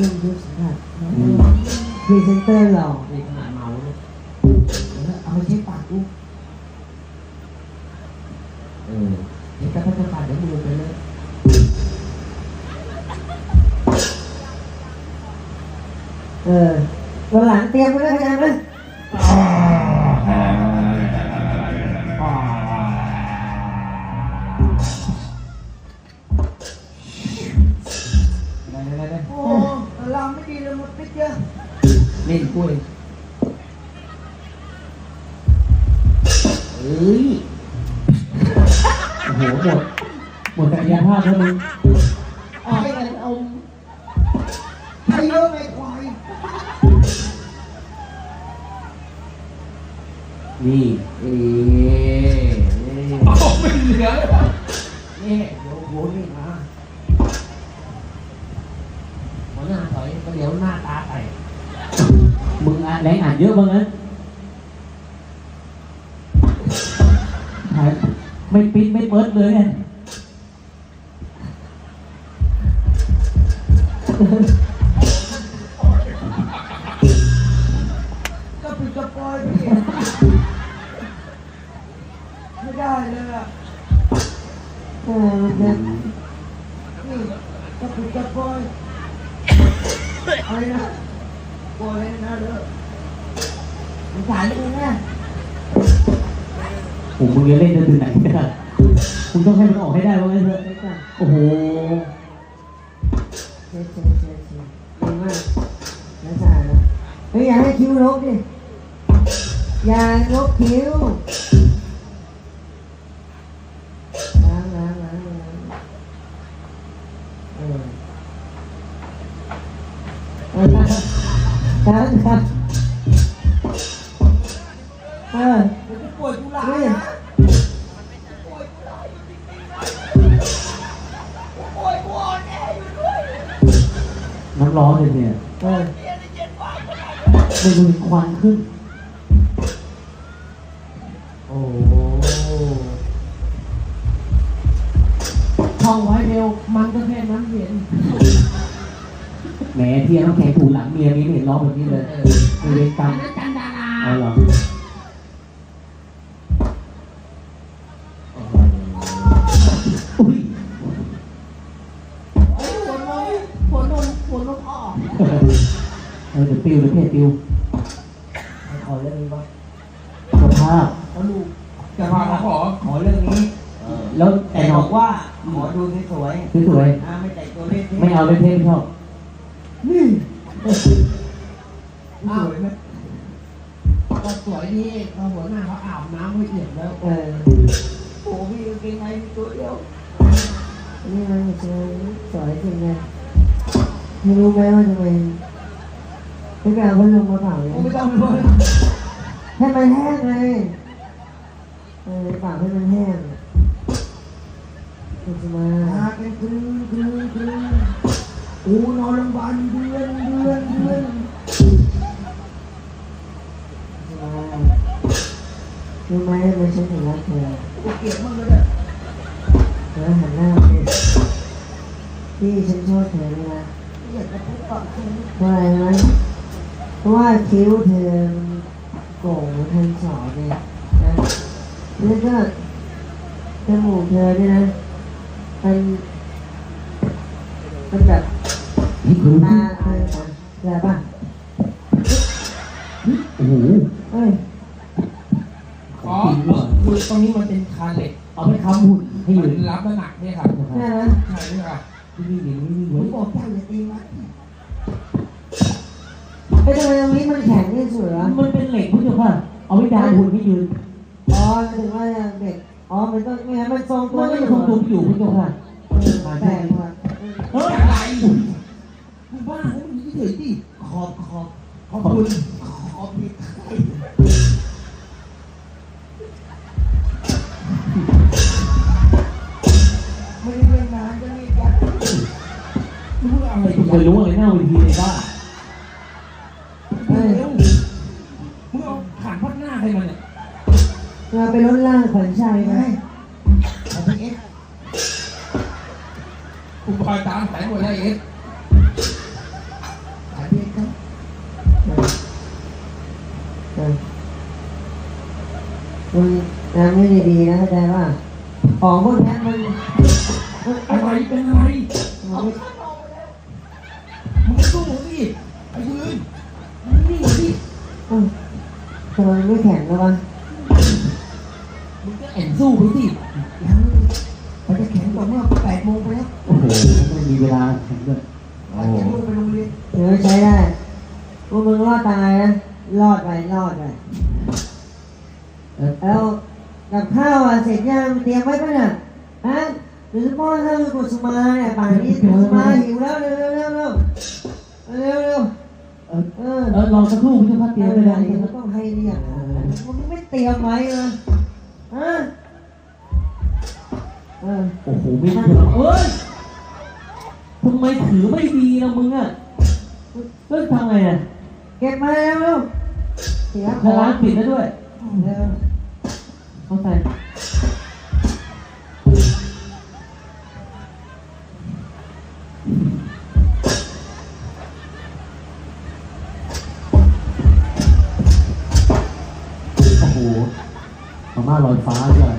นุ่มยุคสัมผัสพรีเซนเตอร์หล่อนี่ขนาดเมาเลยเอาไปใช้ปากกูเออเดี๋ยวจะพัฒนาเดี๋ยวมือไปเลยเออวันหลังเตรียมไว้แล้วกันนะ เลยหมดไปเยอะเล่นกล้วยเอ้ย โอ้โหหมด หมดศักยภาพแล้วมึงเอาให้กันเอาใครเยอะไงควาย นี่ เอ๊ะนี่ เอาไม่เหลือเลยนี่เดี๋ยวโหนี่มาหัวหน้าถอย ก็เดี๋ยวหน้าตาใส่มึงอะแรงอ่านเยอะบ้างนะถ่ายไม่ปิดไม่เปิดเลยเนี่ยก็ปิดกระปอยพี่ไม่ได้เลยอะเออเนี่ยนี่ก็ปิดกระปอย อะไรนะปอยนะเด้อสงสารมึงนะโอ้โหมึงจะเล่นจนถึงไหนเนี่ยมึงต้องให้มันออกให้ได้ว่างั้นเถอะไปก่อโอ้โห เช็ดเช็ดเช็ดเช็ดดีมากแล้วสะอาดนะเฮ้ยอย่าให้คิ้วลบดิอย่าลบคิ้วล้างล้างล้างล้างเออ เออล้างล้างล้างเออปวดกูหลังเฮ้ยน้ำร้อนเลยเนี่ยเออไม่ดูควันขึ้น โอ้ มเทียน้ำแข็งถูหลังเมียมีไม่เห็นร้องแบบนี้เลยมีเวรกรรมจันดาราเอาเหรออุ้ยไอ้ยหัวนมหัวนมหัวนมออกเออเดี๋ยวปิวเดี๋ยวเพจปิวขอเรื่องนี้บ้างสภาพเขาลูกจะมาขอขอเรื่องนี้แล้วแต่แต่บน้อองกว่าขอดูสวยสวยๆอ่าไม่แต่งตัวเล่นๆไม่เอาเลยเท่ไม่ชอบ นี่สอ้าววยไหมก็สวยนี่เขาหัวหน้าเขาอาบน้ำให้เอียมแล้วเออโอ้พี่กางเกงในมีตัวเดียวนี่มันสวยสวยจริงเลยไม่รู้ไหมว่าทำไมไม่กล้าพัดลมมาเปล่าเลยไม่ต้องเลยให้มันแห้งไงเออปากให้มันแห้งคุณจะมาตาเป็นครึ้งครึ้งครึ้ง กูนอนโรงพยาบาลเดือนเดือนเดือนรู้ไหมทำไมฉันถึงรักเธอกูเกลียดมากเลยเนี่ยเธอหันหน้ามาดิพี่ฉันชอบเธอเลยนะอยากจะพูดก่อนคุณเพราะอะไรไหมเพราะว่าคิ้วเธอโก่งเหมือนทันสอนเนี่ยนะแล้วก็จมูกเธอเนี่ยนะมันมันแบบ ตาเธออะไรป่ะโอ้โหเอ้ยองจริงด้วยคือตรงนี้มันเป็นคานเหล็กเอาไปค้ำหุ่นให้ให้อมัยู่นรับน้ำหนักเนี่ยครับใช่ไหมใช่ไหมครับที่นี่อย่างนี้ผมบอกเจ้าอย่าตีมันไอ้ทำไมตรงนี้มันแข็งที่สุดวะมันเป็นเหล็กคุณผู้ชมค่ะเอาไว้ดามหุ่นให้ยืนอ๋อถึงว่าเด็กอ๋อมันต้องไม่งั้นมันทรงตัวมันไม่อยู่งตัวอยู่คุณผู้ชมค่ะแปลกว่ะเฮ้ยอะไร บ้าเขาหนีเฉยดิขอบขอบขอบคุณขอบผิดไม่ได้เล่นนานจะรีบยัดรู้อะไรคุณเคยรู้อะไรหน้าเวทีเลยบ้าเฮ้ยเร็วมึงเอาขันพัดหน้าให้มันเนี่ยเราไปลดล่างขวัญชัยไหมอาไปเอ็กกูคอยตามแผนหมดแล้วเอ็ก มึงทำไม่ดีนะเข้าใจป่ะของพวกนี้มันอะไรเป็นอะไรมันไม่มึงสู้สิไอ้ยืนมึงนิ่งสิเออทำไมไม่แข็งเลยวะมึงก็แอนสู้ไปสิยังมันจะแข็งกว่าเมื่อแปดโมงไปแล้วโอ้โหไม่มีเวลาแข่งด้วยโอ้โมงไปโรงเรียนเดี๋ยวใช้ได้พวกมึงรอดตายนะ รอดไปรอดไปเออแล้วกับข้าวอะเสร็จยังเตรียมไว้ปะเนี่ยฮะหรือป้อนข้าวให้กุศมาเนี่ยป่านนี้กุศมาหิวแล้วเร็วเร็วเร็วเร็วเร็วเร็วเออเออเออรอสักครู่คุณเจ้าพัดเตรียมเวเวลาลาเดี๋ยวต้องให้เรียกอะมันไม่เตรียมไว้เลยฮะเออโอ้โหไม่ใช่หรอกเอ้ยทำไมถือไม่ดีล่ะมึงอะเฮ้ยทำไงอะเก็บมาแล้วเร็ว เสียขถ้าองร้านปิดแล้วด้วยเร็วเข้าใจโอ้โหมาม่าลอยฟ้าด้วย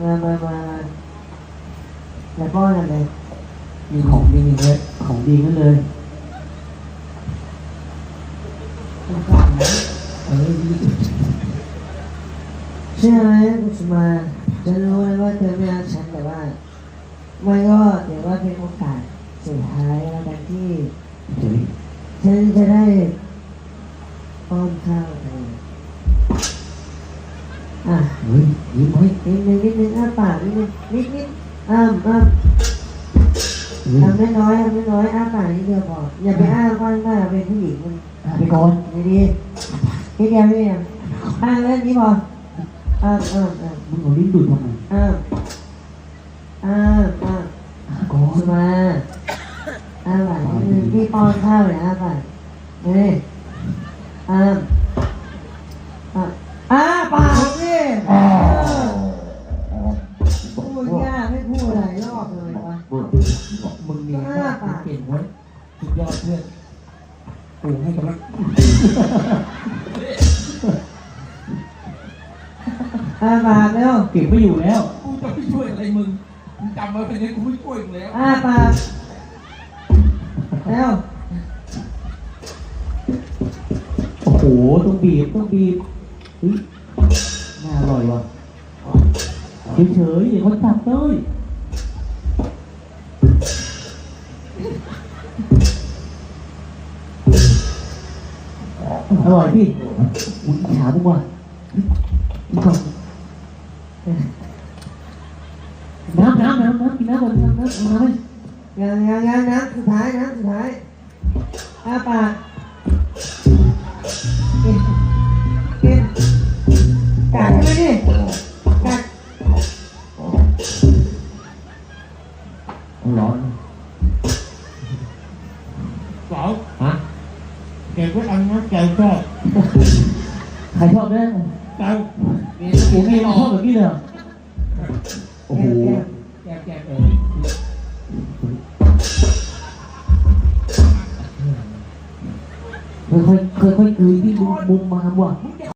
มามามามาแล้วป้อนอะไรมีของดีเลยของดีนั่นเลย คุณกล่องนะเออดีเชื่อไหมกุศมาฉันรู้เลยว่าเธอไม่รักฉันแต่ว่าไมันก็เดี๋ยวว่าเป็นโอกาสสุดท้ายแล้วกันที่ฉันจะได้ป้อนข้าวเธออะเฮ้ยยิ้มไหมนิดนึงนิดนึงอ้าปากนิดนึงนิดนิดอ้ามอ้าม ทำไม่น้อยทำไม่น้อยอ้าปากนิดเดียวพออย่าไปอ้ากว้างมากเป็นผู้หญิงมันอะไปก่อนดีดีนิดเดียวนิดเดียวอ้าแล้วนี้พออ้ามอ้ามอ้ามมึงเอาลิ้นดูดทำไมอ้ามอ้ามอ้ามอะก่อนสุมาอ้าปากนิดนึงพี่ป้อนข้าวเลยอ้าปากนี่อ้า ก่งเว้ยสุดยอดเพื่อนกูให้กำลังอ้าปากเร็วเก็บไม่อยู่แล้วกูจะไม่ช่วยอะไรมึงมึงจำไว้เป็นไงกูไม่ช่วยมึงแล้วอ้าปากเร็วโอ้โหต้องบีบต้องบีบเฮ้ยน่าอร่อยว่ะเฉยๆเดี๋ยวเขาจับเลย อร่อยพี่อุ้ยอิจฉาดีกว่านี่ก่อนน้ำน้ำน้ำน้ำกินน้ำก่อนน้ำน้ำมาไหมยังยังยังน้ำสุดท้ายน้ำสุดท้ายอ้าปาก ใครชอบเนี่ยใจนี่โอ้กูโหไม่ไม่รชออบแบบนี้เลยเหรอโอ้โหแก้วแกแกเออค่อยๆค่อยๆกลืนที่มุมมุมมาว่ะมึง